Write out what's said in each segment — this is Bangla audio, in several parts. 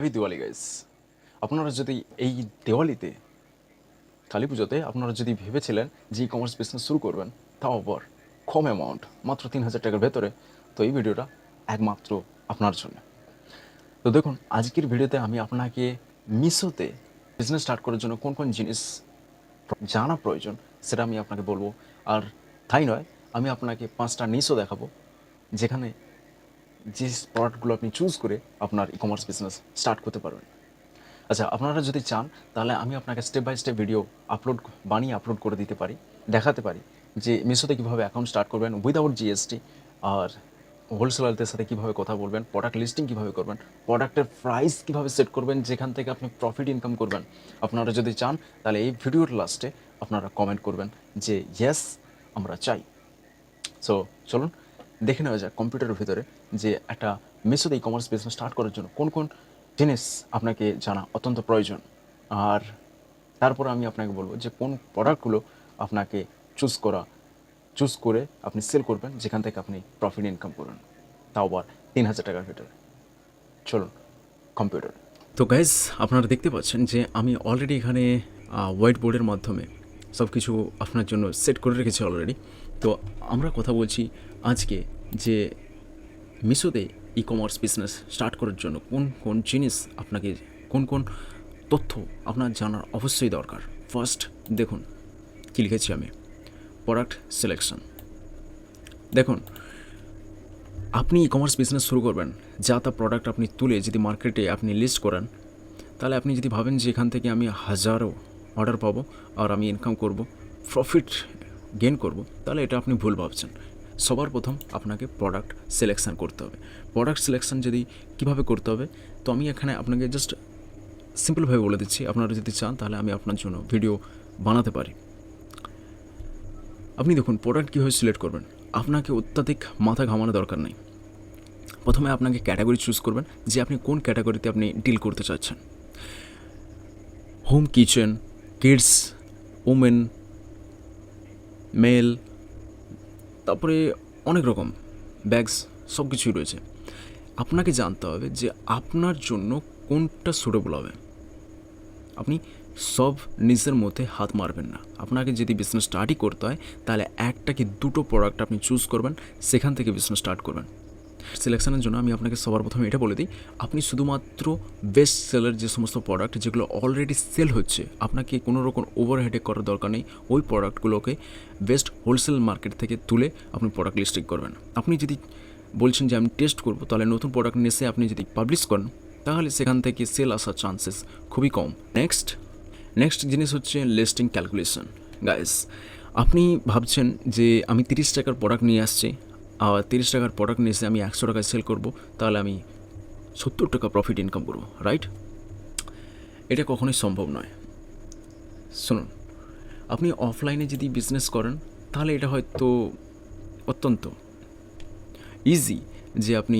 হ্যাপি দিওয়ালি গাইস আপনারা যদি এই দেওয়ালিতে কালী পুজোতে আপনারা যদি ভেবেছিলেন যে ই কমার্স বিজনেস শুরু করবেন, তাও আবার কম অ্যামাউন্ট মাত্র তিন হাজার টাকার ভেতরে, তো এই ভিডিওটা একমাত্র আপনার জন্য। তো দেখুন, আজকের ভিডিওতে আমি আপনাকে মিশোতে বিজনেস স্টার্ট করার জন্য কোন কোন জিনিস জানা প্রয়োজন, সেটা আমি আপনাকে বলব। আর তাই নয়, আমি আপনাকে পাঁচটা নিশও দেখাবো, যেখানে যে প্রোডাক্টগুলো আপনি চুজ করে আপনার ই কমার্স বিজনেস স্টার্ট করতে পারবেন। আচ্ছা আপনারা যদি চান, তাহলে আমি আপনাকে step by step video upload বানিয়ে আপলোড করে দিতে পারি, দেখাতে পারি যে মিশোতে কীভাবে অ্যাকাউন্ট স্টার্ট করবেন উইদাউট জিএসটি আর হোলসেলারদের সাথে কীভাবে কথা বলবেন প্রোডাক্ট লিস্টিং কীভাবে করবেন প্রোডাক্টের প্রাইস কীভাবে সেট করবেন, যেখান থেকে আপনি প্রফিট ইনকাম করবেন। আপনারা যদি চান, তাহলে এই ভিডিওর লাস্টে আপনারা কমেন্ট করবেন যে ইয়েস আমরা চাই। সো চলুন দেখে নেওয়া যাক কম্পিউটারের ভিতরে যে একটা মিশোতে ই কমার্স বিজনেস স্টার্ট করার জন্য কোন কোন জিনিস আপনাকে জানা অত্যন্ত প্রয়োজন। আর তারপরে আমি আপনাকে বলব যে কোন প্রোডাক্টগুলো আপনাকে চুজ করা চুজ করে আপনি সেল করবেন, যেখান থেকে আপনি প্রফিট ইনকাম করবেন তাও আবার তিন হাজার টাকার ভিতরে। চলুন কম্পিউটার তো গাইজ আপনারা দেখতে পাচ্ছেন যে আমি অলরেডি এখানে হোয়াইট বোর্ডের মাধ্যমে সব কিছু আপনার জন্য সেট করে রেখেছি অলরেডি তো আমরা কথা বলছি আজকে যে মিশোতে ই কমার্স বিজনেস স্টার্ট করার জন্য কোন কোন জিনিস আপনাকে, কোন কোন তথ্য আপনার জানার অবশ্যই দরকার। ফার্স্ট দেখুন, কী লিখেছি আমি? প্রোডাক্ট সিলেকশন দেখুন, আপনি ই কমার্স বিজনেস শুরু করবেন, যা তা প্রোডাক্ট আপনি তুলে যদি মার্কেটে আপনি লিস্ট করেন, তাহলে আপনি যদি ভাবেন যে এখান থেকে আমি হাজারো অর্ডার পাবো, আর আমি ইনকাম করব প্রফিট গেন করব, তাহলে এটা আপনি ভুল ভাবছেন। সবার প্রথম আপনাকে প্রোডাক্ট সিলেকশন করতে হবে। প্রোডাক্ট সিলেকশন যদি কীভাবে করতে হবে, তো আমি এখানে আপনাকে জাস্ট সিম্পলভাবে বলে দিচ্ছি। আপনারা যদি চান, তাহলে আমি আপনার জন্য ভিডিও বানাতে পারি। আপনি দেখুন প্রোডাক্ট কীভাবে সিলেক্ট করবেন? আপনাকে অত্যাধিক মাথা ঘামানো দরকার নেই। প্রথমে আপনাকে ক্যাটাগরি চুজ করবেন, যে আপনি কোন ক্যাটাগরিতে আপনি ডিল করতে চাচ্ছেন। Home kitchen kids women male, তারপরে অনেক রকম, ব্যাগস সব কিছুই রয়েছে। আপনাকে জানতে হবে যে আপনার জন্য কোনটা সুটেবল হবে। আপনি সব নিজের মধ্যে হাত মারবেন না। আপনাকে যদি বিজনেস স্টার্টই করতে হয়, তাহলে একটা কি দুটো প্রোডাক্ট আপনি চুজ করবেন, সেখান থেকে বিজনেস স্টার্ট করবেন। সিলেকশনের জন্য আমি আপনাকে সবার প্রথমে এটা বলে দিই, আপনি শুধুমাত্র বেস্ট সেলের যে সমস্ত প্রোডাক্ট যেগুলো অলরেডি সেল হচ্ছে, আপনাকে কোনো রকম ওভার হেডেক করার দরকার নেই, ওই প্রোডাক্টগুলোকে বেস্ট হোলসেল মার্কেট থেকে তুলে আপনি প্রোডাক্ট লিস্টিং করবেন। আপনি যদি বলছেন যে আমি টেস্ট করব, তাহলে নতুন প্রোডাক্ট নিয়ে এসে আপনি যদি পাবলিশ করেন, তাহলে সেখান থেকে সেল আসার চান্সেস খুবই কম। নেক্সট নেক্সট জিনিস হচ্ছে লিস্টিং ক্যালকুলেশন গাইস আপনি ভাবছেন যে আমি তিরিশ টাকার প্রোডাক্ট নিয়ে আসছি আর তিরিশ টাকার প্রোডাক্ট নিয়ে আমি একশো টাকায় সেল করব, তাহলে আমি সত্তর টাকা প্রফিট ইনকাম করব রাইট এটা কখনোই সম্ভব নয়। শুনুন, আপনি অফলাইনে যদি বিজনেস করেন, তাহলে এটা হয়তো অত্যন্ত ইজি যে আপনি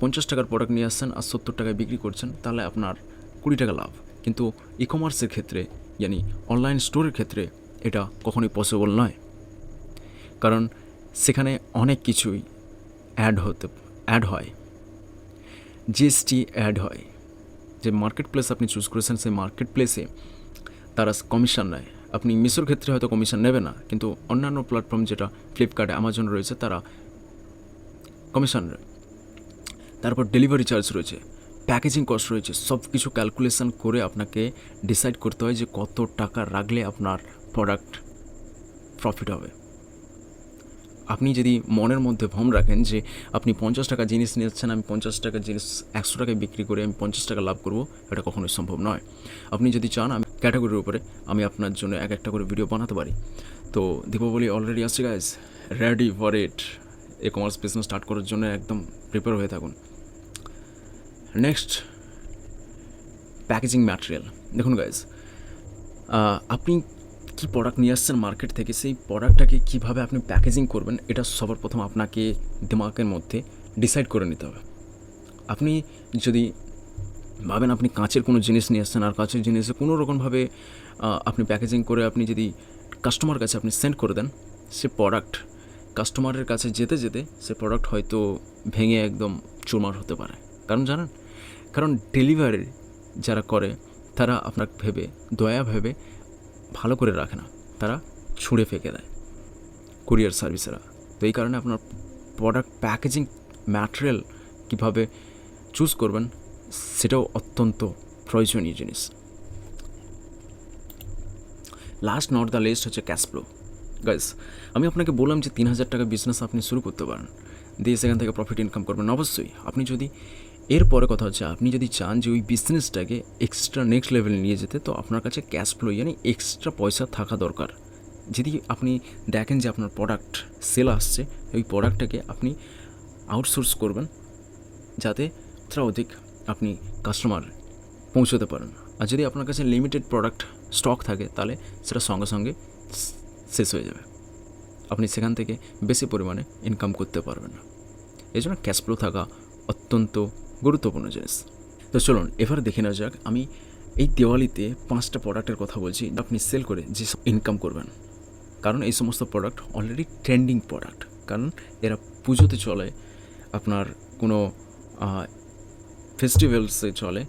পঞ্চাশ টাকার প্রোডাক্ট নিয়ে আসছেন আর সত্তর টাকায় বিক্রি করছেন, তাহলে আপনার কুড়ি টাকা লাভ। কিন্তু ই কমার্সের ক্ষেত্রে জানি অনলাইন স্টোরের ক্ষেত্রে এটা কখনোই পসিবল নয়। কারণ সেখানে অনেক কিছুই অ্যাড হতে অ্যাড হয়। জিএসটি অ্যাড হয়। যে মার্কেট প্লেস আপনি চুজ করেছেন, সেই মার্কেট প্লেসে তারা কমিশন নেয়। আপনি মিশোর ক্ষেত্রে হয়তো কমিশন নেবে না, কিন্তু অন্যান্য প্ল্যাটফর্ম যেটা ফ্লিপকার্ট অ্যামাজন রয়েছে, তারা কমিশন তারপর ডেলিভারি চার্জ রয়েছে প্যাকেজিং কস্ট রয়েছে সব কিছু ক্যালকুলেশন করে আপনাকে ডিসাইড করতে হয় যে কত টাকা রাখলে আপনার প্রোডাক্ট প্রফিট হবে। আপনি যদি মনের মধ্যে ভ্রম রাখেন যে আপনি পঞ্চাশ টাকা জিনিস নিচ্ছেন, আমি পঞ্চাশ টাকার জিনিস একশো টাকায় বিক্রি করে আমি পঞ্চাশ টাকা লাভ করব, এটা কখনোই সম্ভব নয়। আপনি যদি চান, আমি ক্যাটাগরির উপরে আমি আপনার জন্য এক একটা করে ভিডিও বানাতে পারি। তো দীপাবলি অলরেডি আসছে guys ready for it e commerce business start করার জন্য একদম প্রিপেয়ার হয়ে থাকুন। নেক্সট প্যাকেজিং ম্যাটেরিয়াল দেখুন গাইজ আপনি কী প্রোডাক্ট নিয়ে আসছেন মার্কেট থেকে? সেই প্রোডাক্টটাকে কীভাবে আপনি প্যাকেজিং করবেন? এটা সবার প্রথম আপনাকে দিমাগের মধ্যে ডিসাইড করে নিতে হবে। আপনি যদি ভাবেন আপনি কাঁচের কোনো জিনিস নিয়ে আসছেন আর কাঁচের জিনিসে কোনো রকমভাবে আপনি প্যাকেজিং করে আপনি যদি কাস্টমার কাছে আপনি সেন্ড করে দেন, সে প্রোডাক্ট কাস্টমারের কাছে যেতে যেতে সে প্রোডাক্ট হয়তো ভেঙে একদম চুরমার হতে পারে। কারণ জানেন? কারণ ডেলিভারি যারা করে, তারা আপনার ভেবে, দয়া ভেবে ভালো করে রাখে না। তারা ছুঁড়ে ফেঁকে দেয় কুরিয়ার সার্ভিসেরা। তো এই কারণে আপনার প্রোডাক্ট প্যাকেজিং ম্যাটেরিয়াল কীভাবে চুজ করবেন, সেটাও অত্যন্ত প্রয়োজনীয় জিনিস। লাস্ট নট দ্য লিস্ট হচ্ছে ক্যাশ ফ্লো গাইস আমি আপনাকে বললাম যে তিন হাজার টাকা বিজনেস আপনি শুরু করতে পারেন। দিয়ে সেখান থেকে প্রফিট ইনকাম করবেন। অবশ্যই, আপনি যদি এরপরে কথা হচ্ছে, আপনি যদি চান যে ওই বিজনেসটাকে এক্সট্রা নেক্সট লেভেলে নিয়ে যেতে, তো আপনার কাছে ক্যাশ ফ্লো মানে এক্সট্রা পয়সা থাকা দরকার। যদি আপনি দেখেন যে আপনার প্রোডাক্ট সেল আসছে, ওই প্রোডাক্টটাকে আপনি আউটসোর্স করবেন, যাতে অধিক আপনি কাস্টমার পৌঁছতে পারেন। আর যদি আপনার কাছে লিমিটেড প্রোডাক্ট স্টক থাকে, তাহলে সেটা সঙ্গে সঙ্গে শেষ হয়ে যাবে। আপনি সেখান থেকে বেশি পরিমাণে ইনকাম করতে পারবেন না। এই জন্য ক্যাশ ফ্লো থাকা অত্যন্ত গুরুত্বপূর্ণ জিনিস। তো চলুন, এবার দেখে নেওয়া যাক, আমি এই দেওয়ালিতে পাঁচটা প্রোডাক্টের কথা বলছি আপনি সেল করে যে ইনকাম করবেন। কারণ এই সমস্ত প্রোডাক্ট অলরেডি ট্রেন্ডিং প্রোডাক্ট কারণ এরা পুজোতে চলে, আপনার কোনো ফেস্টিভ্যালসে চলে,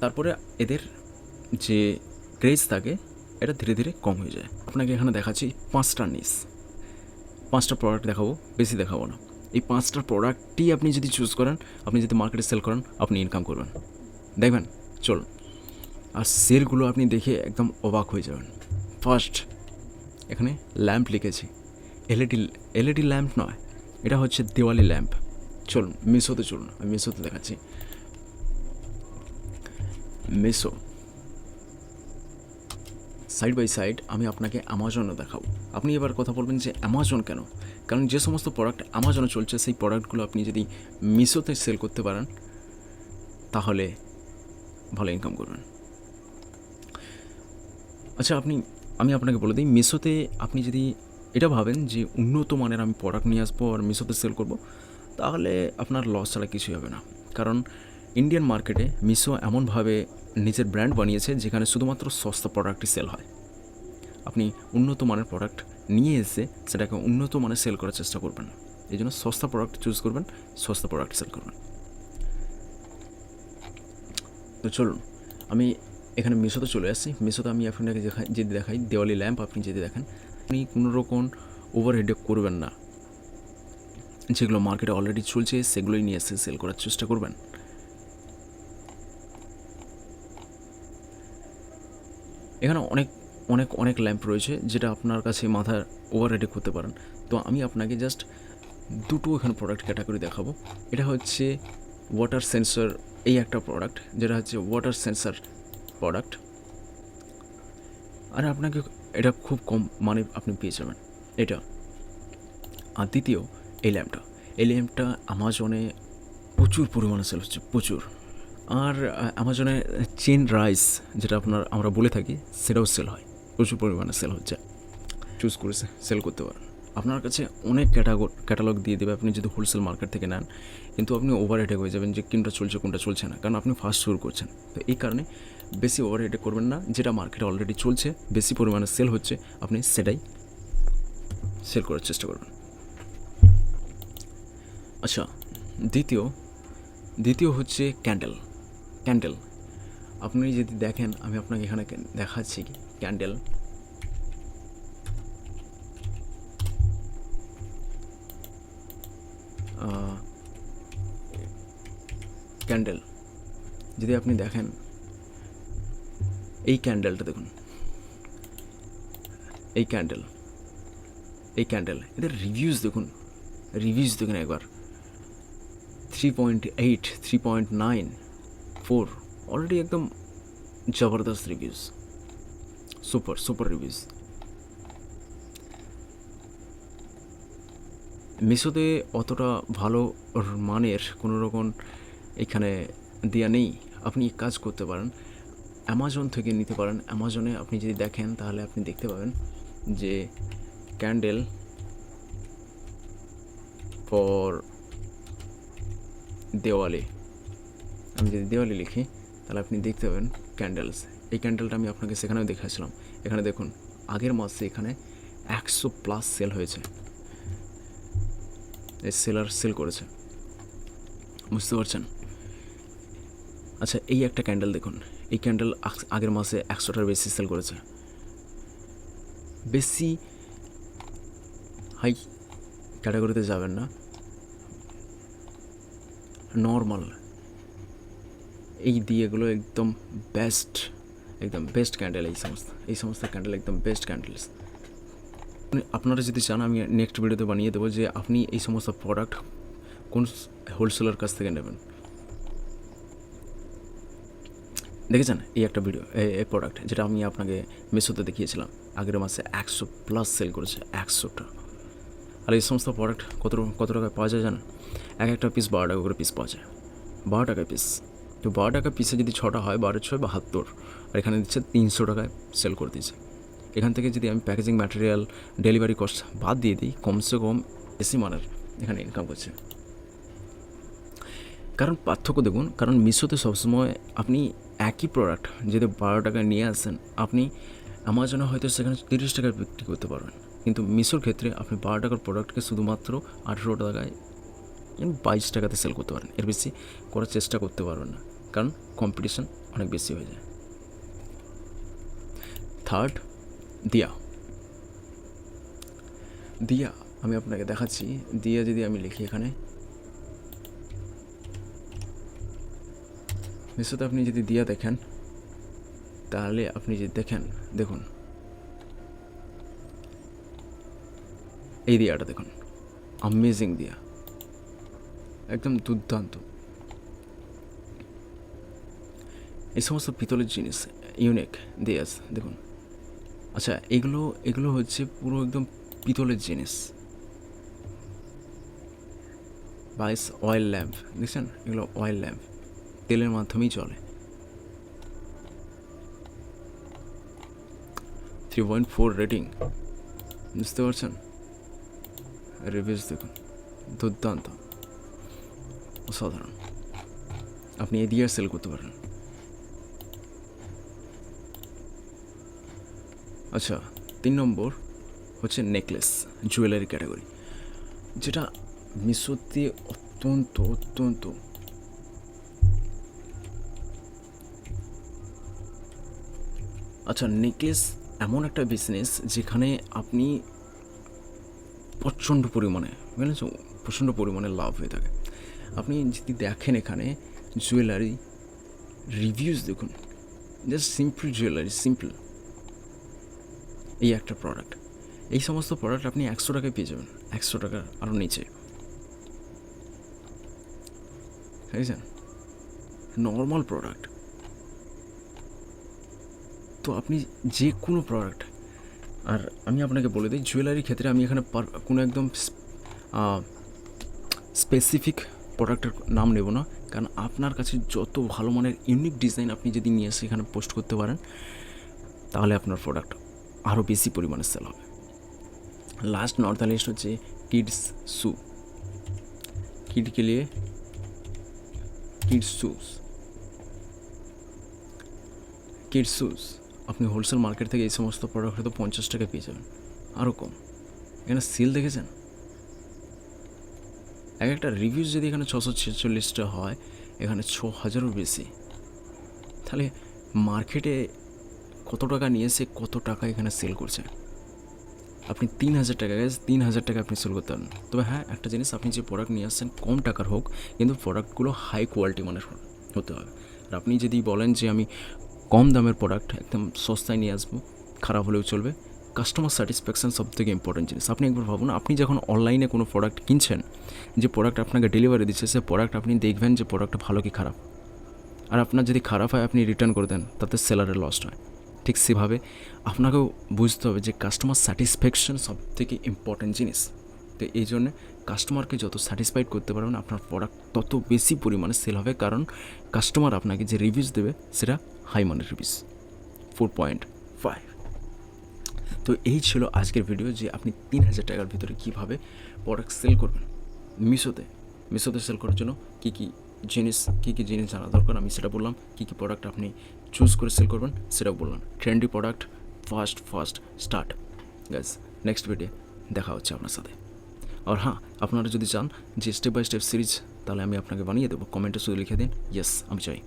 তারপরে এদের যে ক্রেজ থাকে, এটা ধীরে ধীরে কম হয়ে যায়। আপনাকে এখানে দেখাচ্ছি পাঁচটা নিস পাঁচটা প্রোডাক্ট দেখাবো, বেশি দেখাবো না। এই পাঁচটা প্রোডাক্টই আপনি যদি চুজ করেন, আপনি যদি মার্কেটে সেল করেন, আপনি ইনকাম করবেন। দেখবেন, চলুন। আর সেলগুলো আপনি দেখে একদম অবাক হয়ে যাবেন। ফার্স্ট এখানে ল্যাম্প লিখেছি। এলইডি এলইডি ল্যাম্প নয়, এটা হচ্ছে দেওয়ালি ল্যাম্প চলুন মিশোতে চলুন, আমি মিশোতে দেখাচ্ছি। মিশো সাইড বাই সাইড আমি আপনাকে অ্যামাজনও দেখাবো। আপনি এবার কথা বলবেন যে অ্যামাজন কেন? কারণ যে সমস্ত প্রোডাক্ট অ্যামাজনে চলছে, সেই প্রোডাক্টগুলো আপনি যদি মিশোতে সেল করতে পারেন, তাহলে ভালো ইনকাম করবেন। আচ্ছা আপনি, আমি আপনাকে বলে দিই, মিশোতে আপনি যদি এটা ভাবেন যে উন্নত মানের আমি প্রোডাক্ট নিয়ে আসব আর মিশোতে সেল করব, তাহলে আপনার লস ছাড়া কিছুই হবে না। কারণ ইন্ডিয়ান মার্কেটে মিশো এমনভাবে নিজের ব্র্যান্ড বানিয়েছে যেখানে শুধুমাত্র সস্তা প্রোডাক্টই সেল হয়। আপনি উন্নত মানের প্রোডাক্ট নিয়ে এসে সেটাকে উন্নত মানের সেল করার চেষ্টা করবেন এই জন্য সস্তা প্রোডাক্ট চুজ করবেন, সস্তা প্রোডাক্ট সেল করবেন। তো চলুন, আমি এখানে মিশোতে চলে আসছি। মিশোতে আমি আপনাকে দেখাই যদি দেখাই, দেওয়ালি ল্যাম্প আপনি যদি দেখেন, আপনি কোনো রকম ওভারহেডে করবেন না। যেগুলো মার্কেটে অলরেডি চলছে, সেগুলোই নিয়ে এসে সেল করার চেষ্টা করবেন। এখানে অনেক অনেক অনেক ল্যাম্প রয়েছে যেটা আপনার কাছে মাথার ওভারহেডে করতে পারেন। তো আমি আপনাকে জাস্ট দুটো এখানে প্রোডাক্ট ক্যাটাগরি দেখাবো। এটা হচ্ছে ওয়াটার সেন্সর এই একটা প্রোডাক্ট যেটা হচ্ছে ওয়াটার সেন্সর প্রোডাক্ট আর আপনাকে এটা খুব কম মানে আপনি পেয়ে যাবেন। এটা। আর দ্বিতীয়, এই ল্যাম্পটা এই ল্যাম্পটা আমাজনে প্রচুর পরিমাণে সেল হচ্ছে, প্রচুর। আর আমাজনে চেন রাইস যেটা আপনার, আমরা বলে থাকি, সেটাও সেল হয়। প্রচুর পরিমাণে সেল হচ্ছে। চুজ করে সেল করতে পারেন। আপনার কাছে অনেক ক্যাটাগর ক্যাটালগ দিয়ে দেবে। আপনি যদি হোলসেল মার্কেট থেকে নেন কিন্তু আপনি ওভার হেডে হয়ে যাবেন যে কোনটা চলছে কোনটা চলছে না কারণ আপনি ফার্স্ট শুরু করছেন। তো এই কারণে বেশি ওভার হেডে করবেন না। যেটা মার্কেটে অলরেডি চলছে বেশি পরিমাণে সেল হচ্ছে আপনি সেটাই সেল করার চেষ্টা করবেন। আচ্ছা দ্বিতীয় দ্বিতীয় হচ্ছে ক্যান্ডেল ক্যান্ডেল আপনি যদি দেখেন আমি আপনাকে এখানে কে- দেখাচ্ছি ক্যান্ডেল। ক্যান্ডেল। যদি আপনি দেখেন, এই ক্যান্ডেলটা দেখুন। এই ক্যান্ডেল এই ক্যান্ডেল, এদের রিভিউজ দেখুন। রিভিউজ দেখুন একবার। Three point eight three point nine four already একদম জবরদস্ত রিভিউজ সুপার সুপার রিভিউজ মিশোতে অতটা ভালো মানের কোনো রকম এখানে দেওয়া নেই। আপনি কাজ করতে পারেন। অ্যামাজন থেকে নিতে পারেন। অ্যামাজনে আপনি যদি দেখেন, তাহলে আপনি দেখতে পাবেন যে ক্যান্ডেল ফর দেওয়ালি আমি যদি দেওয়ালি লিখি, তাহলে আপনি দেখতে পাবেন ক্যান্ডেলস এই ক্যান্ডেলটা আমি আপনাকে সেখানেও দেখাচ্ছিলাম। এখানে দেখুন, আগের মাসে এখানে একশো প্লাস সেল হয়েছে। এই সেলার সেল করেছে। বুঝতে পারছেন? আচ্ছা এই একটা ক্যান্ডেল দেখুন। এই ক্যান্ডেল আগের মাসে একশোটার বেশি সেল করেছে। বেশি হাই ক্যাটাগরিতে যাবেন না। নর্মাল এই দিয়েগুলো একদম বেস্ট একদম বেস্ট ক্যান্ডেল এই সমস্ত এই সমস্ত ক্যান্ডেল একদম বেস্ট ক্যান্ডেলস আপনারা যদি চান, আমি নেক্সট ভিডিওতে বানিয়ে দেবো যে আপনি এই সমস্ত প্রোডাক্ট কোন হোলসেলার কাছ থেকে নেবেন। দেখেছেন? এই একটা ভিডিও এই প্রোডাক্ট যেটা আমি আপনাকে মেসোতে দেখিয়েছিলাম। আগের মাসে একশো প্লাস সেল করেছে, একশোটা। আর এই সমস্ত প্রোডাক্ট কত কত টাকায় পাওয়া যায় জানেন? এক একটা পিস বারো টাকা করে পিস পাওয়া যায়। বারো টাকা পিস তো বারো টাকা পিসে যদি ছটা হয়, বারো ছয় বাহাত্তর আর এখানে দিচ্ছে তিনশো টাকায় সেল করে দিচ্ছে এখান থেকে যদি আমি প্যাকেজিং ম্যাটেরিয়াল ডেলিভারি কস্ট বাদ দিয়ে দিই, কমসে কম এসি মানের এখানে ইনকাম করছে কারণ পার্থক্য দেখুন, কারণ মিশোতে সবসময় আপনি একই প্রোডাক্ট যদি বারো টাকায় নিয়ে আসেন, আপনি অ্যামাজনে হয়তো সেখানে তিরিশ টাকায় বিক্রি করতে পারবেন। কিন্তু মিশোর ক্ষেত্রে আপনি বারো টাকার প্রোডাক্টকে শুধুমাত্র আঠেরো টাকায় বাইশ টাকাতে সেল করতে পারেন। এর বেশি করার চেষ্টা করতে পারবেন না, কারণ কম্পিটিশন অনেক বেশি হয়ে যায়। থার্ড দিয়া দিয়া আমি আপনাকে দেখাচ্ছি। দিয়া যদি আমি লিখি এখানে। মিশোতে আপনি যদি দিয়া দেখেন, তাহলে আপনি যদি দেখেন, দেখুন। এই দিয়াটা দেখুন। আমেজিং দিয়া একদম দুর্দান্ত। এই সমস্ত পিতলের জিনিস ইউনিক দিয়াস দেখুন। আচ্ছা এগুলো এগুলো হচ্ছে পুরো একদম পিতলের জিনিস। বাইস অয়েল ল্যাম্প দেখছেন? এগুলো অয়েল ল্যাম্প তেলের মাধ্যমেই চলে। থ্রি পয়েন্ট ফোর রেটিং বুঝতে পারছেন? রিভিউজ দেখুন, দুর্দান্ত, অসাধারণ। আপনি এ দিয়ে সেল করতে পারেন। আচ্ছা তিন নম্বর হচ্ছে নেকলেস জুয়েলারি ক্যাটাগরি যেটা মিশোতে অত্যন্ত অত্যন্ত। আচ্ছা নেকলেস এমন একটা বিজনেস যেখানে আপনি প্রচণ্ড পরিমাণে, বুঝলেন প্রচণ্ড পরিমাণে লাভ হয়ে থাকে। আপনি যদি দেখেন এখানে জুয়েলারি রিভিউজ দেখুন। জাস্ট সিম্পল জুয়েলারি সিম্পল এই একটা প্রোডাক্ট এই সমস্ত প্রোডাক্ট আপনি একশো টাকায় পেয়ে যাবেন। একশো টাকার আরও নিচে। বুঝেছেন? নর্মাল প্রোডাক্ট তো আপনি যে কোনো প্রোডাক্ট আর আমি আপনাকে বলে দিই জুয়েলারির ক্ষেত্রে আমি এখানে কোনো একদম স্পেসিফিক প্রোডাক্টের নাম নেব না। কারণ আপনার কাছে যত ভালো মানের ইউনিক ডিজাইন আপনি যদি নিয়ে এসে এখানে পোস্ট করতে পারেন, তাহলে আপনার প্রোডাক্ট আরও বেশি পরিমাণে সেল হবে লাস্ট নর্থ লিস্ট হচ্ছে কিডস শু किड के लिए কিডস শুজ কিডস শুজ আপনি হোলসেল মার্কেট থেকে এই সমস্ত প্রোডাক্ট হয়তো পঞ্চাশ টাকা পেয়ে যাবেন আরও কম এখানে সেল দেখেছেন এক একটা রিভিউজ যদি এখানে ছশো ছেচল্লিশটা হয় এখানে ছ হাজারও বেশি তাহলে মার্কেটে কত টাকা নিয়ে এসে কত টাকা এখানে সেল করছে। আপনি তিন হাজার টাকা গেছে তিন হাজার টাকা আপনি সেল করতে পারেন। তবে হ্যাঁ একটা জিনিস, আপনি যে প্রোডাক্ট নিয়ে আসছেন, কম টাকার হোক, কিন্তু প্রোডাক্টগুলো হাই কোয়ালিটি মানের হতে হবে। আর আপনি যদি বলেন যে আমি কম দামের প্রোডাক্ট একদম সস্তায় নিয়ে আসব, খারাপ হলেও চলবে কাস্টমার স্যাটিসফ্যাকশান সব থেকে ইম্পর্টেন্ট জিনিস। আপনি একবার ভাবুন, আপনি যখন অনলাইনে কোনো প্রোডাক্ট কিনছেন, যে প্রোডাক্ট আপনাকে ডেলিভারি দিচ্ছে, সে প্রোডাক্ট আপনি দেখবেন যে প্রোডাক্ট ভালো কি খারাপ। আর আপনার যদি খারাপ হয়, আপনি রিটার্ন করে দেন, তাতে সেলারের লস্ট হয়। ঠিক সেভাবে আপনাকেও বুঝতে হবে যে কাস্টমার স্যাটিসফ্যাকশন সব থেকে ইম্পর্ট্যান্ট জিনিস। তো এই জন্যে কাস্টমারকে যত স্যাটিসফাইড করতে পারবেন, আপনার প্রোডাক্ট তত বেশি পরিমাণে সেল হবে। কারণ কাস্টমার আপনাকে যে রিভিউজ দেবে, সেটা হাই মানের রিভিউজ ফোর পয়েন্ট ফাইভ তো এই ছিল আজকের ভিডিও যে আপনি তিন হাজার টাকার ভিতরে কীভাবে প্রোডাক্ট সেল করবেন। মিশোতে মিশোতে সেল করার জন্য কী কী জিনিস, কী কী জিনিস জানা দরকার, আমি সেটা বললাম। কী কী প্রোডাক্ট আপনি চুজ করে সেল করবেন, সেটাও বললাম। Trendy product first first start guys next video দেখা হচ্ছে আপনার সাথে। আর হ্যাঁ আপনারা যদি চান যে স্টেপ বাই স্টেপ সিরিজ তাহলে আমি আপনাকে বানিয়ে দেবো। কমেন্টে শুধু লিখে দিন ইয়েস আমি চাই।